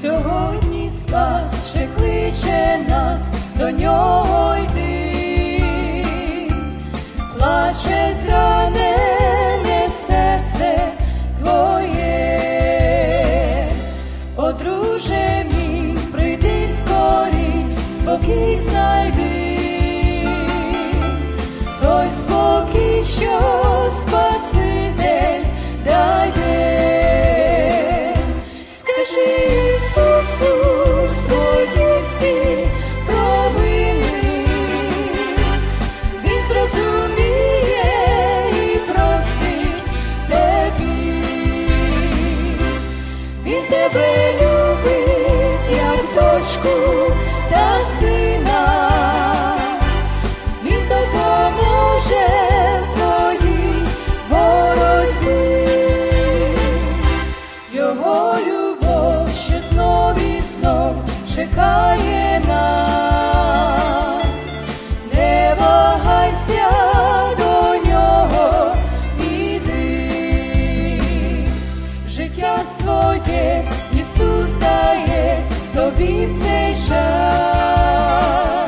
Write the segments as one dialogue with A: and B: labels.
A: Сьогодні спас ще кличе нас до нього йди, плаче зранене серце твоє, одруже мій, прийди скорі, спокій знайди, любить, як дочку та сина, він допоможе в твоїй боротьбі. Його любов ще знов і чекає нас, не вагайся до нього іди, життя sustaje do bivce i šal.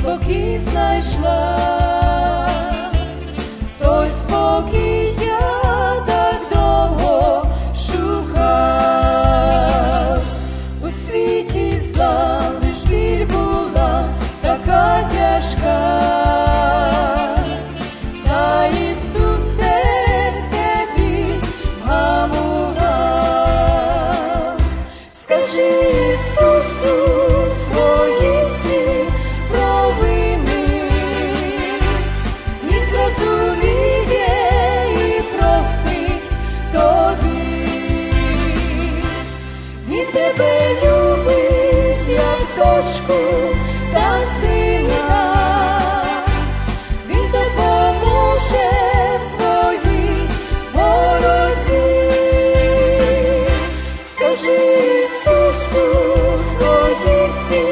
A: спокій знайшла, той спокій так довго шукав, у світі зла лиш була така тяжка, тебе любить, як дочку та сина, Він допоможе в твоїй боротьбі. Скажи Ісусу свої всі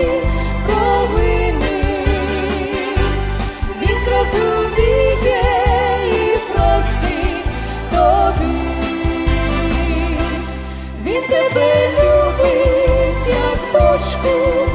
A: aşkım.